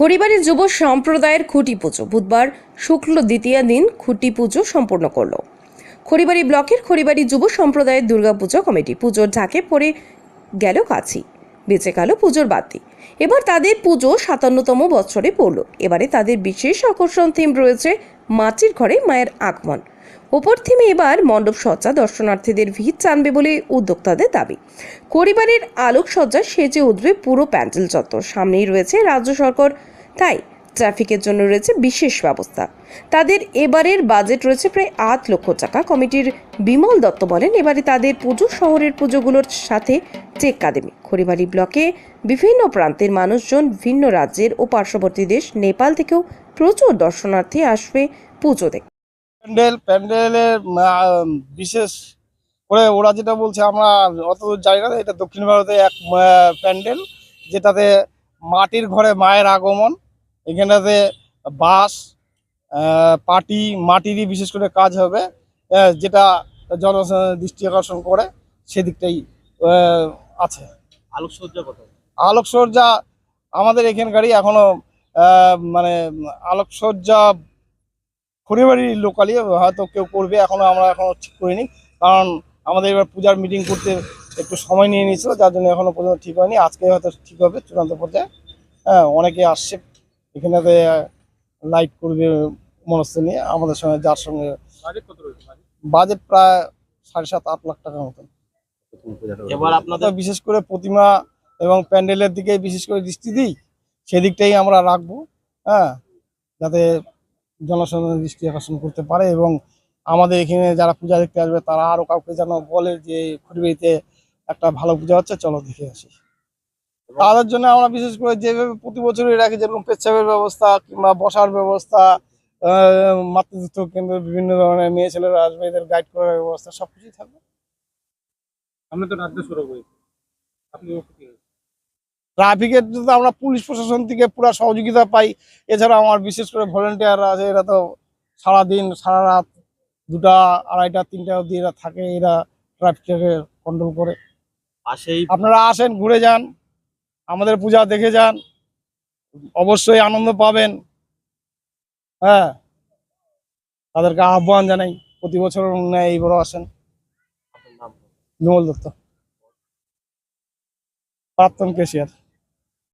খড়িবাড়ি যুব সম্প্রদায়ের খুঁটি পুজো। বুধবার শুক্ল দ্বিতীয় দিন খুঁটি পুজো সম্পন্ন করল। খড়িবাড়ি ব্লকের খড়িবাড়ি যুব সম্প্রদায়ের দুর্গাপুজো কমিটি। পুজোর ঝাঁকে পড়ে গেল কাছি, বেঁচে গেল পুজোর বাতি। এবার তাদের পুজো সাতান্নতম বছরে পড়ল। এবারে তাদের বিশেষ আকর্ষণ থিম রয়েছে মাটির ঘরে মায়ের আগমন। ওপর থেমে এবার মণ্ডপ সজ্জা দর্শনার্থীদের ভিড় চানবে বলে উদ্যোক্তাদের দাবি। পরিবারের আলোকসজ্জা সেজে উঠবে পুরো প্যান্ডেল চত্বর। সামনেই রয়েছে রাজ্য সরকার। তাই ট্রাফিকের জন্য রয়েছে বিশেষ ব্যবস্থা। তাদের এবারের বাজেট রয়েছে প্রায় আট লক্ষ টাকা। কমিটির বিমল দত্ত বলেন, এবারে তাদের পুজো শহরের পুজোগুলোর সাথে টেক্কা দেবে খড়িবাড়ি ব্লকে বিভিন্ন প্রান্তের মানুষজন ভিন্ন রাজ্যের ও পার্শ্ববর্তী দেশ, নেপাল থেকেও প্রচুর দর্শনার্থী আসবে পুজো দেখতে। প্যান্ডেল প্যান্ডেলের বিশেষ করে ওরা যেটা বলছে, আমরা অত জানি না, এটা দক্ষিণ ভারতে এক প্যান্ডেল, যেটাতে মাটির ঘরে মায়ের আগমন এখানটাতে বাঁশ পাটি মাটিরই বিশেষ করে কাজ হবে যেটা জন দৃষ্টি আকর্ষণ করে সেদিকটাই আছে। আলোকসজ্জা কত? আলোকসজ্জা আমাদের এখানকারই এখনও মানে আলোকসজ্জা খড়িবাড়ির লোকালি হয়তো কেউ করবে এখনও আমরা এখনও ঠিক করিনি কারণ আমাদের এবার পূজার মিটিং করতে একটু সময় নিয়ে নিয়েছিল যার জন্য এখনও পর্যন্ত ঠিক হয়নি আজকে হয়তো ঠিক হবে চূড়ান্ত পর্যায়ে। হ্যাঁ অনেকে আসছে এখানেতে লাইট করবে মনস্থ নিয়ে আমাদের সঙ্গে যার সঙ্গে বাজেট প্রায় সাড়ে সাত আট লাখ টাকার মতন। এবার আপনাদের বিশেষ করে প্রতিমা এবং প্যান্ডেলের দিকে বিশেষ করে দৃষ্টি দিই সেদিকটাই আমরা রাখব হ্যাঁ যাতে জনসাধারণের দৃষ্টি আকর্ষণ করতে পারে এবং আমাদের এখানে যারা পূজা দেখতে আসবে তারা আরও কাউকে যেন বলে যে খুঁড়িবাড়িতে একটা ভালো পূজা হচ্ছে চলো দেখে আসি। তাদের জন্য আমরা বিশেষ করে যেভাবে প্রতি বছরই রাখি যেরকম পেচ্ছাপের ব্যবস্থা কিংবা বসার ব্যবস্থা মাতৃত্ব কেন্দ্র বিভিন্ন ধরনের মেয়ে ছেলেরা আসবে এদের গাইড করার ব্যবস্থা সবকিছুই থাকবে। তো রাজ্য ট্রাফিকের তো আমরা পুলিশ প্রশাসন থেকে পুরো সহযোগিতা পাই। এছাড়া আমার বিশেষ করে ভলেন্টিয়াররা আছে এরা তো সারাদিন সারা রাত দুটা আড়াইটা তিনটা অবধি এরা থাকে এরা ট্রাফিকটাকে কন্ট্রোল করে। আপনারা আসেন ঘুরে যান। আমাদের পূজা দেখে যান। অবশ্যই আনন্দ পাবেন। হ্যাঁ। তাদেরকে আহ্বান জানাই, প্রতি বছর এই বড় আসেন। বিমল দত্ত। প্রাক্তন কেশিয়ার।